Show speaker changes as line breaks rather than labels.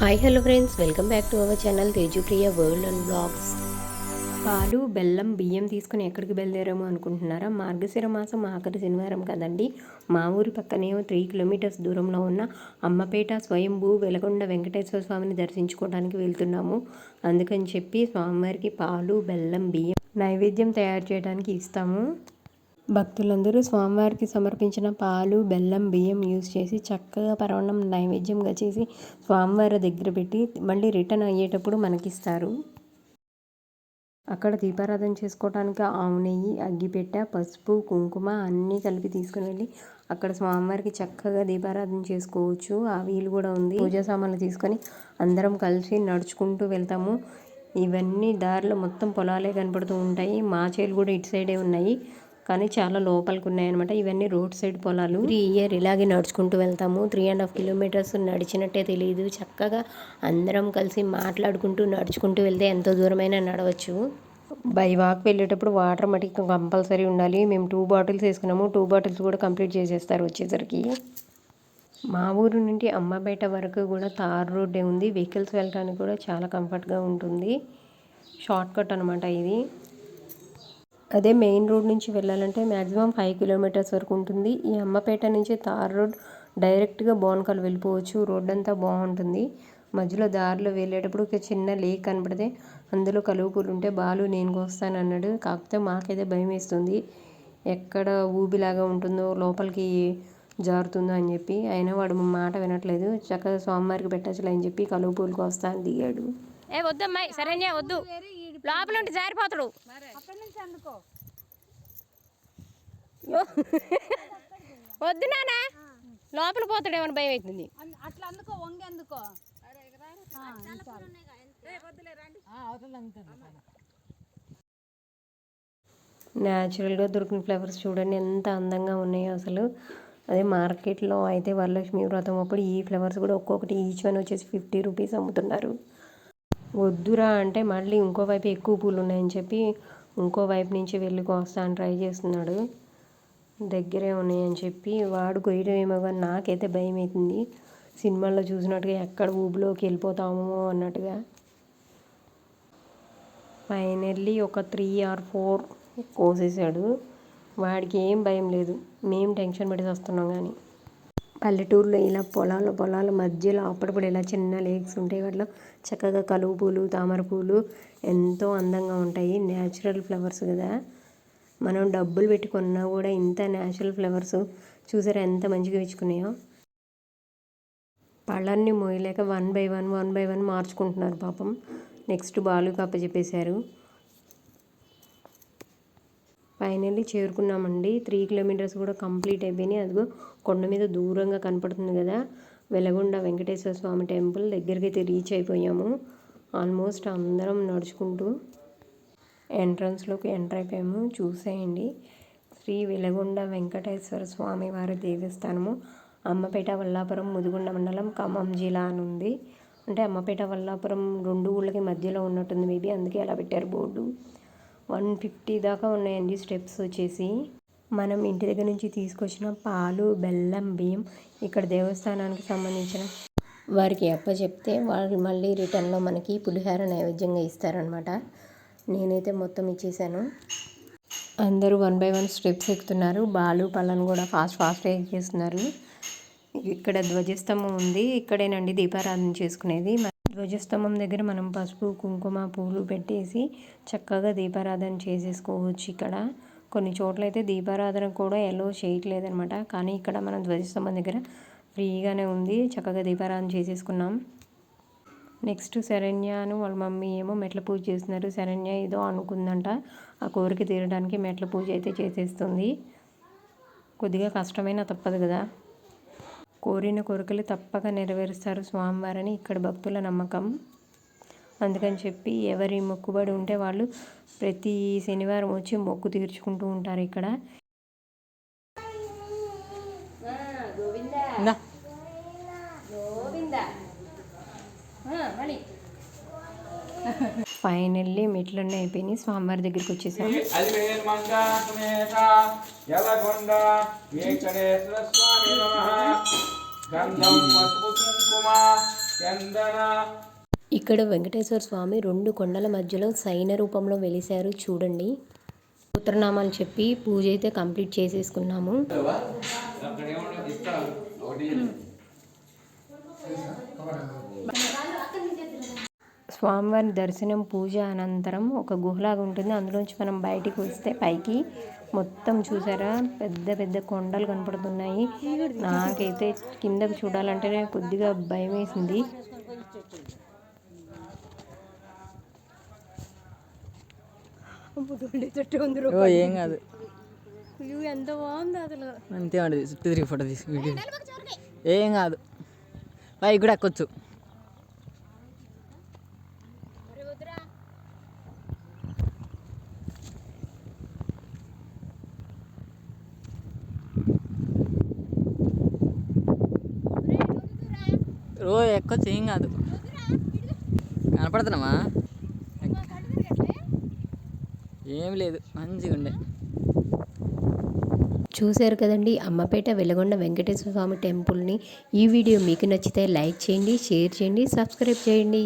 Hi hello friends welcome back to our channel Tejupriya world and vlogs పాలు బెల్లం బియ్యం తీసుకుని ఎక్కడికి బయలుదేరాము అనుకుంటున్నారా? మార్గశిర మాసం ఆఖరి శనివారం కదండి. మా ఊరి పక్కనే త్రీ కిలోమీటర్స్ దూరంలో ఉన్న అమ్మపేట స్వయంభూ వెలగొండ వెంకటేశ్వర స్వామిని దర్శించుకోవడానికి వెళ్తున్నాము. అందుకని చెప్పి స్వామివారికి పాలు బెల్లం బియ్యం నైవేద్యం తయారు చేయడానికి ఇస్తాము. భక్తులందరూ స్వామివారికి సమర్పించిన పాలు బెల్లం బియ్యం యూజ్ చేసి చక్కగా పరవణం నైవేద్యంగా చేసి స్వామివారి దగ్గర పెట్టి మళ్ళీ రిటర్న్ అయ్యేటప్పుడు మనకిస్తారు. అక్కడ దీపారాధన చేసుకోవడానికి ఆవు నెయ్యి అగ్గిపెట్ట పసుపు కుంకుమ అన్నీ కలిపి తీసుకుని వెళ్ళి అక్కడ స్వామివారికి చక్కగా దీపారాధన చేసుకోవచ్చు. ఆ వీలు కూడా ఉంది. పూజా సామాన్లు తీసుకొని అందరం కలిసి నడుచుకుంటూ వెళ్తాము. ఇవన్నీ దారిలో మొత్తం పొలాలే కనపడుతూ ఉంటాయి. మా చేలు కూడా ఇటు సైడే ఉన్నాయి. కానీ చాలా లోపలికి ఉన్నాయన్నమాట ఇవన్నీ రోడ్ సైడ్ పొలాలు. త్రీ ఇయర్ ఇలాగే నడుచుకుంటూ వెళ్తాము. త్రీ అండ్ హాఫ్ కిలోమీటర్స్ నడిచినట్టే తెలియదు చక్కగా అందరం కలిసి మాట్లాడుకుంటూ నడుచుకుంటూ వెళ్తే ఎంతో దూరమైనా నడవచ్చు. బై వాక్ వెళ్ళేటప్పుడు వాటర్ మటుకు కంపల్సరీ ఉండాలి. మేము టూ బాటిల్స్ వేసుకున్నాము. టూ బాటిల్స్ కూడా కంప్లీట్ చేసేస్తారు వచ్చేసరికి. మా ఊరు నుండి అమ్మపేట వరకు కూడా తార్ రోడ్డే ఉంది. వెహికల్స్ వెళ్ళడానికి కూడా చాలా కంఫర్ట్గా ఉంటుంది. షార్ట్ కట్ అనమాట ఇది. అదే మెయిన్ రోడ్ నుంచి వెళ్ళాలంటే మ్యాక్సిమం ఫైవ్ కిలోమీటర్స్ వరకు ఉంటుంది. ఈ అమ్మపేట నుంచి తార్ రోడ్ డైరెక్ట్గా బోనకాలు వెళ్ళిపోవచ్చు. రోడ్ అంతా బాగుంటుంది. మధ్యలో దారిలో వెళ్ళేటప్పుడు ఒక చిన్న లేక్ కనపడితే అందులో కలువ పూలు ఉంటే బాలు నేను కోస్తాను అన్నాడు. కాకపోతే మాకైతే భయం వేస్తుంది ఎక్కడ ఊబిలాగా ఉంటుందో లోపలికి జారుతుందో అని చెప్పి అయినా వాడు మాట వినట్లేదు చక్కగా స్వామివారికి పెట్టచ్చులే అని చెప్పి కలువ పూలు కోస్తా అని దిగాడు
ఏ వద్దమ్మాయి సరేనే వద్దు లోపల ఉంటే జారిపోతాడు. వద్దు నానా లోపల పోతాడేమని భయం అవుతుంది
అట్లా అందుకో వంగి అందుకో ఆ, చాలు. ఆ, అవతల అందుతుంది.
న్యాచురల్గా దొరికిన ఫ్లవర్స్ చూడండి ఎంత అందంగా ఉన్నాయో అసలు అదే మార్కెట్లో అయితే వరలక్ష్మి వ్రతం అప్పుడు ఈ ఫ్లవర్స్ కూడా ఒక్కొక్కటి ఈచ్ వన్ వచ్చేసి ఫిఫ్టీ రూపీస్ అమ్ముతున్నారు. వద్దురా అంటే మళ్ళీ ఇంకో వైపు ఎక్కువ పూలు ఉన్నాయని చెప్పి ఇంకో వైపు నుంచి వెళ్ళి కోస్తాను అని ట్రై చేస్తున్నాడు. దగ్గరే ఉన్నాయని చెప్పి వాడు కొయ్యడం ఏమో కానీ నాకైతే భయం అవుతుంది సినిమాల్లో చూసినట్టుగా ఎక్కడ ఊబిలోకి వెళ్ళిపోతామో అన్నట్టుగా. ఫైనల్లీ ఒక త్రీ ఆర్ ఫోర్ కోసేసాడు వాడికి ఏం భయం లేదు. మేము టెన్షన్ పడి వస్తున్నాం కానీ పల్లెటూరులో ఇలా పొలాల పొలాల మధ్యలో అప్పుడప్పుడు ఇలా చిన్న లేక్స్ ఉంటాయి. వాటిలో చక్కగా కలువ పూలు తామర పూలు ఎంతో అందంగా ఉంటాయి. న్యాచురల్ ఫ్లవర్స్ కదా. మనం డబ్బులు పెట్టుకున్నా కూడా ఇంత న్యాచురల్ ఫ్లవర్స్ చూసారా ఎంత మంచిగా ఇచ్చుకున్నాయో పళ్ళన్ని మోయలేక one by one one by one మార్చుకుంటున్నారు పాపం. నెక్స్ట్ బాలు చెప్పేశారు. ఫైనల్లీ చేరుకున్నామండి. త్రీ కిలోమీటర్స్ కూడా కంప్లీట్ అయిపోయినాయి. అదిగో కొండ మీద దూరంగా కనపడుతుంది కదా. వెలగొండ వెంకటేశ్వర స్వామి టెంపుల్ దగ్గరికి అయితే రీచ్ అయిపోయాము. ఆల్మోస్ట్ అందరం నడుచుకుంటూ ఎంట్రన్స్లోకి ఎంటర్ అయిపోయాము. చూసేయండి. శ్రీ వెలగొండ వెంకటేశ్వర స్వామి వారి దేవస్థానము. అమ్మపేట వల్లాపురం ముదిగొండ మండలం ఖమ్మం జిల్లా అని ఉంది. అంటే అమ్మపేట వల్లాపురం రెండు ఊళ్ళకి మధ్యలో ఉన్నట్టుంది మేబీ. అందుకే అలా పెట్టారు బోర్డు. వన్ ఫిఫ్టీ దాకా ఉన్నాయండి స్టెప్స్ వచ్చేసి. మనం ఇంటి దగ్గర నుంచి తీసుకొచ్చిన పాలు బెల్లం బియ్యం ఇక్కడ దేవస్థానానికి సంబంధించిన వారికి అప్ప చెప్తే వాళ్ళు మళ్ళీ రిటర్న్లో మనకి పులిహార నైవేద్యంగా ఇస్తారనమాట నేనైతే మొత్తం ఇచ్చేసాను. అందరూ వన్ బై వన్ స్టెప్స్ ఎక్కుతున్నారు. బాలు పళ్ళను కూడా ఫాస్ట్ ఫాస్ట్గా ఎక్కేస్తున్నారు. ఇక్కడ ధ్వజస్తంభం ఉంది. ఇక్కడేనండి దీపారాధన చేసుకునేది. ధ్వజస్తంభం దగ్గర మనం పసుపు కుంకుమ పూలు పెట్టేసి చక్కగా దీపారాధన చేసేసుకోవచ్చు ఇక్కడ. కొన్ని చోట్ల అయితే దీపారాధన కూడా ఎలో చేయట్లేదనమాట కానీ ఇక్కడ మనం ధ్వజస్తంభం దగ్గర ఫ్రీగానే ఉంది. చక్కగా దీపారాధన చేసేసుకున్నాం. నెక్స్ట్ శరణ్యను వాళ్ళ మమ్మీ ఏమో మెట్ల పూజ చేస్తున్నారు. శరణ్య ఏదో అనుకుందంట. ఆ కోరిక తీరడానికి మెట్ల పూజ అయితే చేసేస్తుంది. కొద్దిగా కష్టమైనా తప్పదు కదా. కోరిన కోరికలు తప్పక నెరవేరుస్తారు స్వామివారని ఇక్కడ భక్తుల నమ్మకం. అందుకని చెప్పి ఎవరి మొక్కుబడి ఉంటే వాళ్ళు ప్రతి శనివారం వచ్చి మొక్కు తీర్చుకుంటూ ఉంటారు ఇక్కడ. ఫైనల్లీ మెట్లన్నీ అయిపోయినాయి. స్వామివారి దగ్గరికి వచ్చేసాం.
అలివేల్ మంగా సమేత యలగొండ వెంకటేశ్వర స్వామి నమ. గంధం పసుపు కుంకుమ చందన.
ఇక్కడ వెంకటేశ్వర స్వామి రెండు కొండల మధ్యలో సైన రూపంలో వెలిశారు. చూడండి. పుత్రనామాలు చెప్పి పూజ అయితే కంప్లీట్ చేసేసుకున్నాము.
ఒకటి.
స్వామివారి దర్శనం పూజ అనంతరం ఒక గుహలాగా ఉంటుంది. అందులోంచి మనం బయటికి వస్తే పైకి మొత్తం చూసారా? పెద్ద పెద్ద కొండలు కనపడుతున్నాయి. నాకైతే కిందకి చూడాలంటేనే కొద్దిగా భయం వేసింది
ఏం కాదు.
ఎంత బాగుంది అసలు.
అంతే ఉంటుంది. చుట్టూ తిరిగి ఫోటో తీసి వీడియో. ఏం కాదు. పైకి కూడా ఎక్కొచ్చు. రో ఎక్కొచ్చు ఏం కాదు. కనపడుతున్నామా ఏం లేదు మంచిగా ఉండే.
చూశారు కదండి అమ్మపేట వెలగొండ వెంకటేశ్వర స్వామి టెంపుల్ని. ఈ వీడియో మీకు నచ్చితే లైక్ చేయండి షేర్ చేయండి సబ్స్క్రైబ్ చేయండి.